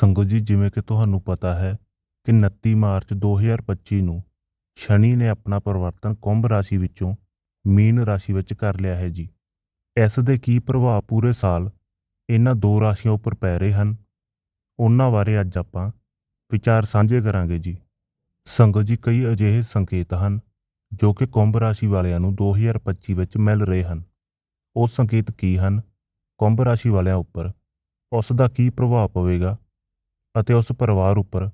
ਸੰਗਤ ਜੀ, ਜਿਵੇਂ ਕਿ ਤੁਹਾਨੂੰ ਪਤਾ ਹੈ ਕਿ 29 ਮਾਰਚ 2025 ਨੂੰ ਸ਼ਨੀ ਨੇ ਆਪਣਾ ਪਰਿਵਰਤਨ ਕੁੰਭ ਰਾਸ਼ੀ ਵਿੱਚੋਂ ਮੀਨ ਰਾਸ਼ੀ ਵਿੱਚ ਕਰ ਲਿਆ ਹੈ ਜੀ। ਇਸ ਦੇ ਕੀ ਪ੍ਰਭਾਵ ਪੂਰੇ ਸਾਲ ਇਹਨਾਂ ਦੋ ਰਾਸ਼ੀਆਂ ਉੱਪਰ ਪੈ ਰਹੇ ਹਨ, ਉਹਨਾਂ ਬਾਰੇ ਅੱਜ ਆਪਾਂ ਵਿਚਾਰ ਸਾਂਝੇ ਕਰਾਂਗੇ ਜੀ। ਸੰਗਤ ਜੀ, ਕਈ ਅਜਿਹੇ ਸੰਕੇਤ ਹਨ ਜੋ ਕਿ ਕੁੰਭ ਰਾਸ਼ੀ ਵਾਲਿਆਂ ਨੂੰ 2025 ਵਿੱਚ ਮਿਲ ਰਹੇ ਹਨ। ਉਹ ਸੰਕੇਤ ਕੀ ਹਨ? ਕੁੰਭ ਰਾਸ਼ੀ ਵਾਲਿਆਂ ਉੱਪਰ ਉਸ ਦਾ ਕੀ ਪ੍ਰਭਾਵ ਪਵੇਗਾ? ਅਤੇ ਉਸ ਪਰਿਵਾਰ ਉੱਪਰ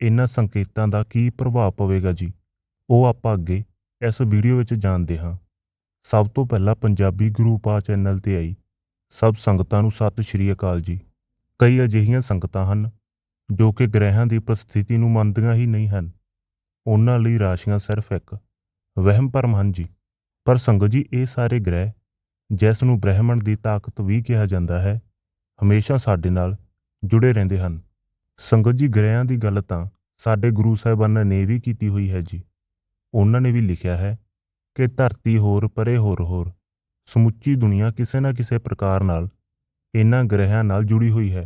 ਇਹਨਾਂ ਸੰਕੇਤਾਂ ਦਾ ਕੀ ਪ੍ਰਭਾਵ ਪਵੇਗਾ ਜੀ? ਉਹ ਆਪਾਂ ਅੱਗੇ ਇਸ ਵੀਡੀਓ ਵਿੱਚ ਜਾਣਦੇ ਹਾਂ। ਸਭ ਤੋਂ ਪਹਿਲਾਂ ਪੰਜਾਬੀ ਗੁਰੂ ਪਾ ਚੈਨਲ ਤੇ ਆਈ। ਸਭ ਸੰਗਤਾਂ ਨੂੰ ਸਤਿ ਸ਼੍ਰੀ ਅਕਾਲ ਜੀ। ਕਈ ਅਜਿਹੀਆਂ ਸੰਗਤਾਂ ਹਨ ਜੋ ਕਿ ਗ੍ਰਹਿਾਂ ਦੀ ਪ੍ਰਸਥਿਤੀ ਨੂੰ ਮੰਨਦੀਆਂ ਹੀ ਨਹੀਂ ਹਨ। ਉਹਨਾਂ ਲਈ ਰਾਸ਼ੀਆਂ ਸਿਰਫ ਇੱਕ ਵਹਿਮ ਭਰਮ ਹਨ ਜੀ। ਪਰ ਸੰਗਤ ਜੀ, ਇਹ ਸਾਰੇ ਗ੍ਰਹਿ ਜਿਸ ਨੂੰ ਬ੍ਰਹਿਮੰਡ ਦੀ ਤਾਕਤ ਵੀ ਕਿਹਾ ਜਾਂਦਾ ਹੈ, ਹਮੇਸ਼ਾ ਸਾਡੇ ਨਾਲ ਜੁੜੇ ਰਹਿੰਦੇ ਹਨ। ਸੰਗਤ ਜੀ ਗ੍ਰਹਿਆਂ ਦੀ ਗੱਲ ਤਾਂ ਸਾਡੇ ਗੁਰੂ ਸਾਹਿਬਾਨਾਂ ਨੇ ਵੀ ਕੀਤੀ ਹੋਈ ਹੈ ਜੀ। ਉਹਨਾਂ ਨੇ ਵੀ ਲਿਖਿਆ ਹੈ ਕਿ ਧਰਤੀ ਹੋਰ ਪਰੇ ਹੋਰ ਹੋਰ, ਸਮੁੱਚੀ ਦੁਨੀਆ ਕਿਸੇ ਨਾ ਕਿਸੇ ਪ੍ਰਕਾਰ ਨਾਲ ਇਹਨਾਂ ਗ੍ਰਹਿਆਂ ਨਾਲ ਜੁੜੀ ਹੋਈ ਹੈ।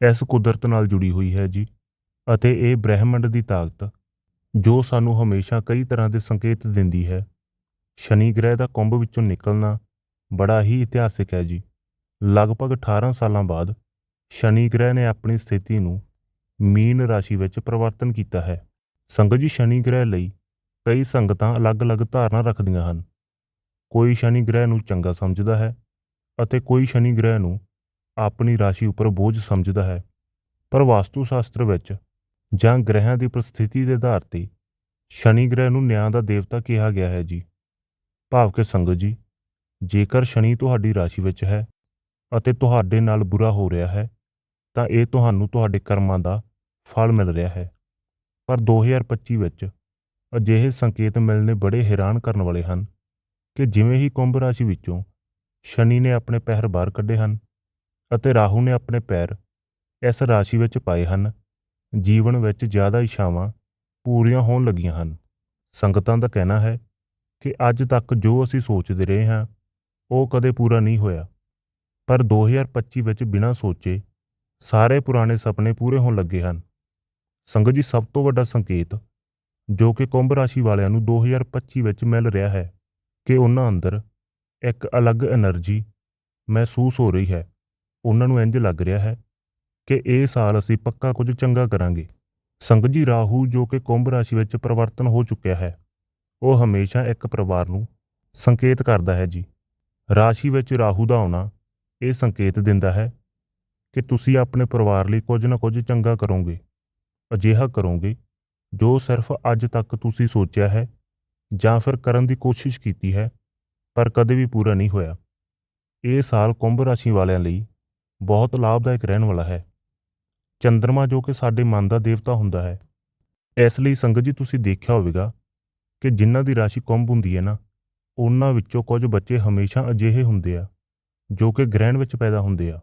ਇਸ ਕੁਦਰਤ ਨਾਲ ਜੁੜੀ ਹੋਈ ਹੈ ਜੀ ਅਤੇ ਇਹ ਬ੍ਰਹਿਮੰਡ ਦੀ ਤਾਕਤ ਜੋ ਸਾਨੂੰ ਹਮੇਸ਼ਾ ਕਈ ਤਰ੍ਹਾਂ ਦੇ ਸੰਕੇਤ ਦਿੰਦੀ ਹੈ। ਸ਼ਨੀ ਗ੍ਰਹਿ ਦਾ ਕੁੰਭ ਵਿੱਚੋਂ ਨਿਕਲਣਾ ਬੜਾ ਹੀ ਇਤਿਹਾਸਿਕ ਹੈ ਜੀ। ਲਗਭਗ 18 ਸਾਲਾਂ ਬਾਅਦ ਸ਼ਨੀ ਗ੍ਰਹਿ ਨੇ ਆਪਣੀ ਸਥਿਤੀ ਨੂੰ ਮੀਨ ਰਾਸ਼ੀ ਵਿੱਚ ਪਰਿਵਰਤਨ ਕੀਤਾ ਹੈ। ਸੰਗਤ ਜੀ ਸ਼ਨੀ ਗ੍ਰਹਿ ਲਈ ਕਈ ਸੰਗਤਾਂ ਅਲੱਗ-ਅਲੱਗ ਧਾਰਨਾ ਰੱਖਦੀਆਂ ਹਨ। ਕੋਈ ਸ਼ਨੀ ਗ੍ਰਹਿ ਨੂੰ ਚੰਗਾ ਸਮਝਦਾ ਹੈ ਅਤੇ ਕੋਈ ਸ਼ਨੀ ਗ੍ਰਹਿ ਨੂੰ ਆਪਣੀ ਰਾਸ਼ੀ ਉੱਪਰ ਬੋਝ ਸਮਝਦਾ ਹੈ। ਪਰ ਵਾਸਤੂ ਸ਼ਾਸਤਰ ਵਿੱਚ ਜਾਂ ਗ੍ਰਹਿਆਂ ਦੀ ਪ੍ਰਸਥਿਤੀ ਦੇ ਆਧਾਰ ਤੇ ਸ਼ਨੀ ਗ੍ਰਹਿ ਨੂੰ ਨਿਆਂ ਦਾ ਦੇਵਤਾ ਕਿਹਾ ਗਿਆ ਹੈ ਜੀ। ਭਾਵ ਕਿ ਸੰਗਤ ਜੀ, ਜੇਕਰ ਸ਼ਨੀ ਤੁਹਾਡੀ ਰਾਸ਼ੀ ਵਿੱਚ ਹੈ ਅਤੇ ਤੁਹਾਡੇ ਨਾਲ ਬੁਰਾ ਹੋ ਰਿਹਾ ਹੈ, ਤਾਂ ਇਹ ਤੁਹਾਨੂੰ ਤੁਹਾਡੇ ਕਰਮਾਂ ਦਾ ਫਲ ਮਿਲ ਰਿਹਾ ਹੈ। ਪਰ 2025 ਵਿੱਚ ਅਜਿਹੇ ਸੰਕੇਤ ਮਿਲਣੇ ਬੜੇ ਹੈਰਾਨ ਕਰਨ ਵਾਲੇ ਹਨ ਕਿ ਜਿਵੇਂ ਹੀ ਕੁੰਭ ਰਾਸ਼ੀ ਵਿੱਚੋਂ ਸ਼ਨੀ ਨੇ ਆਪਣੇ ਪੈਰ ਬਾਹਰ ਕੱਢੇ ਹਨ ਅਤੇ ਰਾਹੂ ਨੇ ਆਪਣੇ ਪੈਰ ਇਸ ਰਾਸ਼ੀ ਵਿੱਚ ਪਾਏ ਹਨ, ਜੀਵਨ ਵਿੱਚ ਜ਼ਿਆਦਾ ਇੱਛਾਵਾਂ ਪੂਰੀਆਂ ਹੋਣ ਲੱਗੀਆਂ ਹਨ। ਸੰਗਤਾਂ ਦਾ ਕਹਿਣਾ ਹੈ ਕਿ ਅੱਜ ਤੱਕ ਜੋ ਅਸੀਂ ਸੋਚਦੇ ਰਹੇ ਹਾਂ, ਉਹ ਕਦੇ ਪੂਰਾ ਨਹੀਂ ਹੋਇਆ। ਪਰ 2025 ਵਿੱਚ ਬਿਨਾਂ ਸੋਚੇ ਸਾਰੇ ਪੁਰਾਣੇ ਸੁਪਨੇ ਪੂਰੇ ਹੋਣ ਲੱਗੇ ਹਨ। ਸੰਗਤ ਜੀ, ਸਭ ਤੋਂ ਵੱਡਾ ਸੰਕੇਤ ਜੋ ਕਿ ਕੁੰਭ ਰਾਸ਼ੀ ਵਾਲਿਆਂ ਨੂੰ 2025 ਵਿੱਚ ਮਿਲ ਰਿਹਾ ਹੈ ਕਿ ਉਹਨਾਂ ਅੰਦਰ ਇੱਕ ਅਲੱਗ એનર્ਜੀ ਮਹਿਸੂਸ ਹੋ ਰਹੀ ਹੈ। ਉਹਨਾਂ ਨੂੰ ਇੰਜ ਲੱਗ ਰਿਹਾ ਹੈ ਕਿ ਇਹ ਸਾਲ ਅਸੀਂ ਪੱਕਾ ਕੁਝ ਚੰਗਾ ਕਰਾਂਗੇ। ਸੰਗਤ ਜੀ, ਰਾਹੂ ਜੋ ਕਿ ਕੁੰਭ ਰਾਸ਼ੀ ਵਿੱਚ ਪਰਿਵਰਤਨ ਹੋ ਚੁੱਕਿਆ ਹੈ, ਉਹ ਹਮੇਸ਼ਾ ਇੱਕ ਪਰਿਵਾਰ ਨੂੰ ਸੰਕੇਤ ਕਰਦਾ ਹੈ ਜੀ। ਰਾਸ਼ੀ ਵਿੱਚ ਰਾਹੂ ਦਾ ਆਉਣਾ ਇਹ ਸੰਕੇਤ ਦਿੰਦਾ ਹੈ ਕਿ ਤੁਸੀਂ ਆਪਣੇ ਪਰਿਵਾਰ ਲਈ ਕੁਝ ਨਾ ਕੁਝ ਚੰਗਾ ਕਰੋਗੇ। ਅਜਿਹਾ ਕਰੋਗੇ ਜੋ ਸਿਰਫ ਅੱਜ ਤੱਕ ਤੁਸੀਂ ਸੋਚਿਆ ਹੈ ਜਾਂ ਫਿਰ ਕਰਨ ਦੀ ਕੋਸ਼ਿਸ਼ ਕੀਤੀ ਹੈ, ਪਰ ਕਦੇ ਵੀ ਪੂਰਾ ਨਹੀਂ ਹੋਇਆ। ਇਹ ਸਾਲ ਕੁੰਭ ਰਾਸ਼ੀ ਵਾਲਿਆਂ ਲਈ ਬਹੁਤ ਲਾਭਦਾਇਕ ਰਹਿਣ ਵਾਲਾ ਹੈ। ਚੰ드ਰਮਾ ਜੋ ਕਿ ਸਾਡੇ ਮਨ ਦਾ ਦੇਵਤਾ ਹੁੰਦਾ ਹੈ। ਇਸ ਲਈ ਸੰਗਤ ਜੀ ਤੁਸੀਂ ਦੇਖਿਆ ਹੋਵੇਗਾ ਕਿ ਜਿਨ੍ਹਾਂ ਦੀ ਰਾਸ਼ੀ ਕੁੰਭ ਹੁੰਦੀ ਹੈ ਨਾ, ਉਹਨਾਂ ਵਿੱਚੋਂ ਕੁਝ ਬੱਚੇ ਹਮੇਸ਼ਾ ਅਜਿਹੇ ਹੁੰਦੇ ਆ ਜੋ ਕਿ ਗ੍ਰਹਿਣ ਵਿੱਚ ਪੈਦਾ ਹੁੰਦੇ ਆ।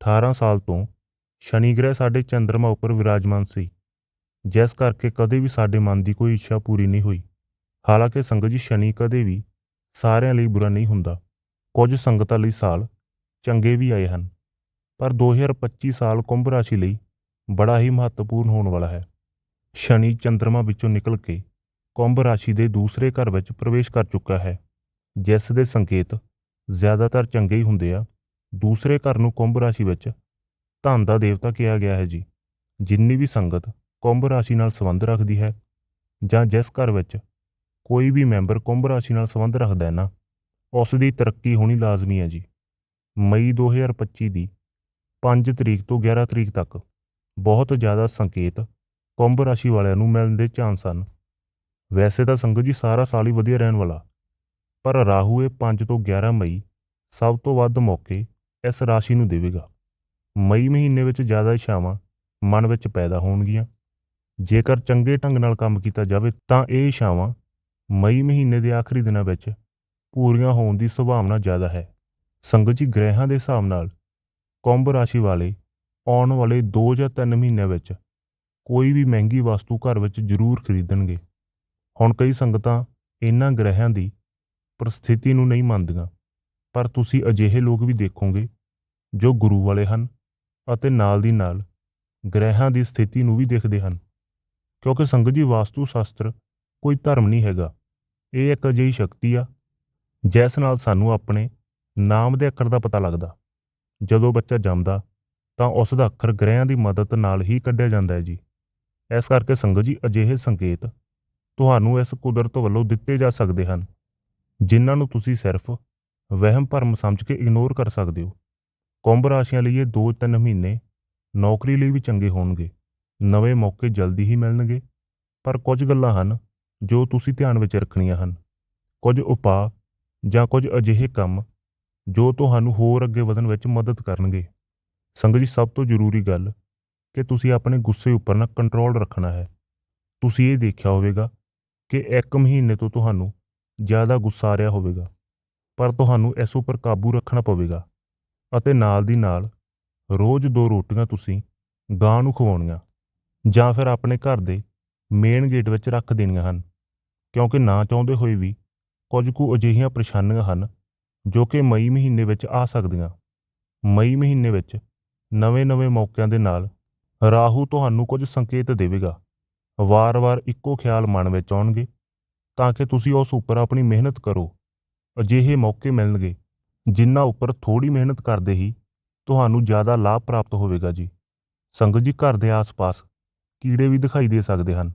18 ਸਾਲ ਤੋਂ ਸ਼ਨੀ ਗ੍ਰਹਿ ਸਾਡੇ ਚੰ드ਰਮਾ ਉੱਪਰ ਵਿਰਾਜਮਾਨ ਸੀ। ਜਿਸ ਕਰਕੇ ਕਦੇ ਵੀ ਸਾਡੇ ਮਨ ਦੀ ਕੋਈ ਇੱਛਾ ਪੂਰੀ ਨਹੀਂ ਹੋਈ। ਹਾਲਾਂਕਿ ਸੰਗਤ ਜੀ ਸ਼ਨੀ ਕਦੇ ਵੀ ਸਾਰਿਆਂ ਲਈ ਬੁਰਾ ਨਹੀਂ ਹੁੰਦਾ। ਕੁਝ ਸੰਗਤਾਂ ਲਈ ਸਾਲ ਚੰਗੇ ਵੀ ਆਏ ਹਨ। ਪਰ 2025 ਸਾਲ ਕੁੰਭ ਰਾਸ਼ੀ ਲਈ ਬੜਾ ਹੀ ਮਹੱਤਵਪੂਰਨ ਹੋਣ ਵਾਲਾ ਹੈ। ਸ਼ਨੀ ਚੰ드ਰਮਾ ਵਿੱਚੋਂ ਨਿਕਲ ਕੇ ਕੁੰਭ ਰਾਸ਼ੀ ਦੇ ਦੂਸਰੇ ਘਰ ਵਿੱਚ ਪ੍ਰਵੇਸ਼ ਕਰ ਚੁੱਕਾ ਹੈ। ਜਿਸ ਦੇ ਸੰਕੇਤ ਜ਼ਿਆਦਾਤਰ ਚੰਗੇ ਹੀ ਹੁੰਦੇ ਆ। ਦੂਸਰੇ ਘਰ ਨੂੰ ਕੁੰਭ ਰਾਸ਼ੀ ਵਿੱਚ ਧਨ ਦਾ ਦੇਵਤਾ ਕਿਹਾ ਗਿਆ ਹੈ ਜੀ। ਜਿੰਨੀ ਵੀ ਸੰਗਤ ਕੁੰਭ ਰਾਸ਼ੀ ਨਾਲ ਸੰਬੰਧ ਰੱਖਦੀ ਹੈ ਜਾਂ ਜਿਸ ਘਰ ਵਿੱਚ ਕੋਈ ਵੀ ਮੈਂਬਰ ਕੁੰਭ ਰਾਸ਼ੀ ਨਾਲ ਸੰਬੰਧ ਰੱਖਦਾ ਹੈ ਨਾ, ਉਸ ਦੀ ਤਰੱਕੀ ਹੋਣੀ ਲਾਜ਼ਮੀ ਹੈ ਜੀ। ਮਈ 2025 ਦੀ 5 ਤਰੀਕ ਤੋਂ 11 ਤਰੀਕ ਤੱਕ ਬਹੁਤ ਜ਼ਿਆਦਾ ਸੰਕੇਤ ਕੁੰਭ ਰਾਸ਼ੀ ਵਾਲਿਆਂ ਨੂੰ ਮਿਲਣ ਦੇ ਚਾਂਸ ਹਨ। ਵੈਸੇ ਤਾਂ ਸੰਗਤ ਜੀ ਸਾਰਾ ਸਾਲ ਹੀ ਵਧੀਆ ਰਹਿਣ ਵਾਲਾ, ਪਰ ਰਾਹੂ ਇਹ 5 ਤੋਂ 11 ਮਈ ਸਭ ਤੋਂ ਵੱਧ ਮੌਕੇ ਇਸ ਰਾਸ਼ੀ ਨੂੰ ਦੇਵੇਗਾ। ਮਈ ਮਹੀਨੇ ਵਿੱਚ ਜ਼ਿਆਦਾ ਇਛਾਵਾਂ ਮਨ ਵਿੱਚ ਪੈਦਾ ਹੋਣਗੀਆਂ। ਜੇਕਰ ਚੰਗੇ ਢੰਗ ਨਾਲ ਕੰਮ ਕੀਤਾ ਜਾਵੇ, ਤਾਂ ਇਹ ਇਛਾਵਾਂ ਮਈ ਮਹੀਨੇ ਦੇ ਆਖਰੀ ਦਿਨਾਂ ਵਿੱਚ ਪੂਰੀਆਂ ਹੋਣ ਦੀ ਸੰਭਾਵਨਾ ਜ਼ਿਆਦਾ ਹੈ। ਸੰਗਤ ਜੀ, ਗ੍ਰਹਿਾਂ ਦੇ ਹਿਸਾਬ ਨਾਲ ਕੁੰਭ ਰਾਸ਼ੀ ਵਾਲੇ ਆਉਣ ਵਾਲੇ 2 ਜਾਂ 3 ਮਹੀਨਿਆਂ ਵਿੱਚ ਕੋਈ ਵੀ ਮਹਿੰਗੀ ਵਸਤੂ ਘਰ ਵਿੱਚ ਜ਼ਰੂਰ ਖਰੀਦਣਗੇ। ਹੁਣ ਕਈ ਸੰਗਤਾਂ ਇਹਨਾਂ ਗ੍ਰਹਿਾਂ ਦੀ ਪ੍ਰਸਥਿਤੀ ਨੂੰ ਨਹੀਂ ਮੰਨਦੀਆਂ, ਪਰ ਤੁਸੀਂ ਅਜਿਹੇ ਲੋਕ ਵੀ ਦੇਖੋਗੇ ਜੋ ਗੁਰੂ ਵਾਲੇ ਹਨ ਅਤੇ ਨਾਲ ਦੀ ਨਾਲ ਗ੍ਰਹਿਾਂ ਦੀ ਸਥਿਤੀ ਨੂੰ ਵੀ ਦੇਖਦੇ ਹਨ। ਕਿਉਂਕਿ ਸੰਗਤ ਜੀ ਵਾਸਤੂ ਸ਼ਾਸਤਰ ਕੋਈ ਧਰਮ ਨਹੀਂ ਹੈਗਾ। ਇਹ ਇੱਕ ਅਜਿਹੀ ਸ਼ਕਤੀ ਆ, ਜਿਸ ਨਾਲ ਸਾਨੂੰ ਆਪਣੇ ਨਾਮ ਦੇ ਅੱਖਰ ਦਾ ਪਤਾ ਲੱਗਦਾ। ਜਦੋਂ ਬੱਚਾ ਜੰਮਦਾ, ਤਾਂ ਉਸ ਦਾ ਅੱਖਰ ਗ੍ਰਹਿਆਂ ਦੀ ਮਦਦ ਨਾਲ ਹੀ ਕੱਢਿਆ ਜਾਂਦਾ ਹੈ ਜੀ। ਇਸ ਕਰਕੇ ਸੰਗਤ ਜੀ ਅਜਿਹੇ ਸੰਕੇਤ ਤੁਹਾਨੂੰ ਇਸ ਕੁਦਰਤ ਵੱਲੋਂ ਦਿੱਤੇ ਜਾ ਸਕਦੇ ਹਨ, ਜਿਨ੍ਹਾਂ ਨੂੰ ਤੁਸੀਂ ਸਿਰਫ ਵਹਿਮ ਭਰਮ ਸਮਝ ਕੇ ਇਗਨੋਰ ਕਰ ਸਕਦੇ ਹੋ। ਕੁੰਭ ਰਾਸ਼ੀਆਂ ਲਈ ਇਹ 2-3 ਮਹੀਨੇ ਨੌਕਰੀ ਲਈ ਵੀ ਚੰਗੇ ਹੋਣਗੇ। ਨਵੇਂ ਮੌਕੇ ਜਲਦੀ ਹੀ ਮਿਲਣਗੇ। ਪਰ ਕੁਝ ਗੱਲਾਂ ਹਨ ਜੋ ਤੁਸੀਂ ਧਿਆਨ ਵਿੱਚ ਰੱਖਣੀਆਂ ਹਨ। ਕੁਝ ਉਪਾਅ ਜਾਂ ਕੁਝ ਅਜਿਹੇ ਕੰਮ ਜੋ ਤੁਹਾਨੂੰ ਹੋਰ ਅੱਗੇ ਵਧਣ ਵਿੱਚ ਮਦਦ ਕਰਨਗੇ। ਸੰਗਤ ਜੀ, ਸਭ ਤੋਂ ਜ਼ਰੂਰੀ ਗੱਲ ਕਿ ਤੁਸੀਂ ਆਪਣੇ ਗੁੱਸੇ ਉੱਪਰ ਨਾ ਕੰਟਰੋਲ ਰੱਖਣਾ ਹੈ। ਤੁਸੀਂ ਇਹ ਦੇਖਿਆ ਹੋਵੇਗਾ ਕਿ ਇੱਕ ਮਹੀਨੇ ਤੋਂ ਤੁਹਾਨੂੰ ਜ਼ਿਆਦਾ ਗੁੱਸਾ ਆ ਰਿਹਾ ਹੋਵੇਗਾ, ਪਰ ਤੁਹਾਨੂੰ ਇਸ ਉੱਪਰ ਕਾਬੂ ਰੱਖਣਾ ਪਵੇਗਾ ਅਤੇ ਨਾਲ ਦੀ ਨਾਲ ਰੋਜ਼ ਦੋ ਰੋਟੀਆਂ ਤੁਸੀਂ ਗਾਂ ਨੂੰ ਖਵਾਉਣੀਆਂ। ਜਾਂ ਫਿਰ ਆਪਣੇ ਘਰ ਦੇ ਮੇਨ ਗੇਟ ਵਿੱਚ ਰੱਖ ਦੇਣੀਆਂ ਹਨ। ਕਿਉਂਕਿ ਨਾ ਚਾਹੁੰਦੇ ਹੋਏ ਵੀ ਕੁਝ ਕੁ ਅਜਿਹੀਆਂ ਪਰੇਸ਼ਾਨੀਆਂ ਹਨ ਜੋ ਕਿ ਮਈ ਮਹੀਨੇ ਵਿੱਚ ਆ ਸਕਦੀਆਂ। ਮਈ ਮਹੀਨੇ ਵਿੱਚ ਨਵੇਂ-ਨਵੇਂ ਮੌਕਿਆਂ ਦੇ ਨਾਲ ਰਾਹੂ ਤੁਹਾਨੂੰ ਕੁਝ ਸੰਕੇਤ ਦੇਵੇਗਾ। ਵਾਰ-ਵਾਰ ਇੱਕੋ ਖਿਆਲ ਮਨ ਵਿੱਚ ਆਉਣਗੇ ਤਾਂ ਕਿ ਤੁਸੀਂ ਉਸ ਉੱਪਰ ਆਪਣੀ ਮਿਹਨਤ ਕਰੋ। ਅਜਿਹੇ ਮੌਕੇ ਮਿਲਣਗੇ ਜਿਨ੍ਹਾਂ ਉੱਪਰ ਥੋੜੀ ਮਿਹਨਤ ਕਰਦੇ ਹੀ ਤੁਹਾਨੂੰ ਜ਼ਿਆਦਾ ਲਾਭ ਪ੍ਰਾਪਤ ਹੋਵੇਗਾ ਜੀ। ਸੰਗਤ ਜੀ, ਘਰ ਦੇ ਆਸ-ਪਾਸ ਕੀੜੇ ਵੀ ਦਿਖਾਈ ਦੇ ਸਕਦੇ ਹਨ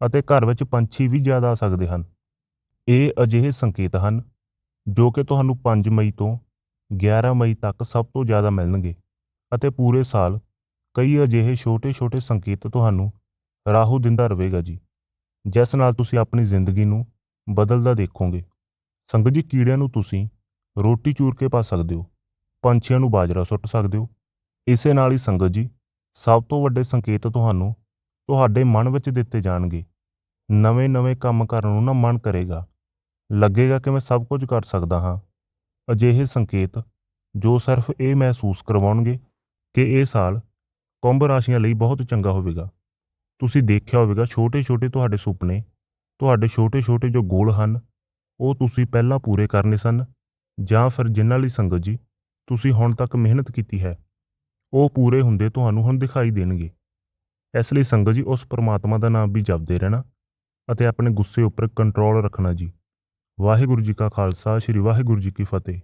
ਅਤੇ ਘਰ ਵਿੱਚ ਪੰਛੀ ਵੀ ਜ਼ਿਆਦਾ ਆ ਸਕਦੇ ਹਨ। ਇਹ ਅਜਿਹੇ ਸੰਕੇਤ ਹਨ ਜੋ ਕਿ ਤੁਹਾਨੂੰ 5 ਮਈ ਤੋਂ 11 ਮਈ ਤੱਕ ਸਭ ਤੋਂ ਜ਼ਿਆਦਾ ਮਿਲਣਗੇ ਅਤੇ ਪੂਰੇ ਸਾਲ ਕਈ ਅਜਿਹੇ ਛੋਟੇ-ਛੋਟੇ ਸੰਕੇਤ ਤੁਹਾਨੂੰ ਰਾਹੂ ਦਿੰਦਾ ਰਹੇਗਾ ਜੀ, ਜਿਸ ਨਾਲ ਤੁਸੀਂ ਆਪਣੀ ਜ਼ਿੰਦਗੀ ਨੂੰ ਬਦਲਦਾ ਦੇਖੋਗੇ। ਸੰਗਤ ਜੀ, ਕੀੜਿਆਂ ਨੂੰ ਤੁਸੀਂ ਰੋਟੀ ਚੂਰ ਕੇ ਪਾ ਸਕਦੇ ਹੋ, ਪੰਛੀਆਂ ਨੂੰ ਬਾਜਰਾ ਸੁੱਟ ਸਕਦੇ ਹੋ। ਇਸੇ ਨਾਲ ਹੀ ਸੰਗਤ ਜੀ, ਸਭ ਤੋਂ ਵੱਡੇ ਸੰਕੇਤ ਤੁਹਾਨੂੰ ਤੁਹਾਡੇ ਮਨ ਵਿੱਚ ਦਿੱਤੇ ਜਾਣਗੇ। ਨਵੇਂ-ਨਵੇਂ ਕੰਮ ਕਰਨ ਨੂੰ ਨਾ ਮਨ ਕਰੇਗਾ। ਲੱਗੇਗਾ ਕਿ ਮੈਂ ਸਭ ਕੁਝ ਕਰ ਸਕਦਾ ਹਾਂ। ਅਜਿਹੇ ਸੰਕੇਤ ਜੋ ਸਿਰਫ ਇਹ ਮਹਿਸੂਸ ਕਰਵਾਉਣਗੇ ਕਿ ਇਹ ਸਾਲ ਕੁੰਭ ਰਾਸ਼ੀਆਂ ਲਈ ਬਹੁਤ ਚੰਗਾ ਹੋਵੇਗਾ। ਤੁਸੀਂ ਦੇਖਿਆ ਹੋਵੇਗਾ ਛੋਟੇ-ਛੋਟੇ ਤੁਹਾਡੇ ਸੁਪਨੇ, ਤੁਹਾਡੇ ਛੋਟੇ-ਛੋਟੇ ਜੋ ਗੋਲ ਹਨ, ਉਹ ਤੁਸੀਂ ਪਹਿਲਾਂ ਪੂਰੇ ਕਰਨੇ ਸਨ ਜਾਂ ਫਿਰ ਜਿਨ੍ਹਾਂ ਲਈ ਸੰਗਤ ਜੀ ਤੁਸੀਂ ਹੁਣ ਤੱਕ ਮਿਹਨਤ ਕੀਤੀ ਹੈ, ਉਹ ਪੂਰੇ ਹੁੰਦੇ ਤੁਹਾਨੂੰ ਹੁਣ ਦਿਖਾਈ ਦੇਣਗੇ। ਇਸ ਲਈ ਸੰਗਤ ਜੀ ਉਸ ਪਰਮਾਤਮਾ ਦਾ ਨਾਮ ਵੀ ਜਪਦੇ ਰਹਿਣਾ ਅਤੇ ਆਪਣੇ ਗੁੱਸੇ ਉੱਪਰ ਕੰਟਰੋਲ ਰੱਖਣਾ ਜੀ। ਵਾਹਿਗੁਰੂ ਜੀ ਕਾ ਖਾਲਸਾ, ਸ੍ਰੀ ਵਾਹਿਗੁਰੂ ਜੀ ਕੀ ਫਤਿਹ।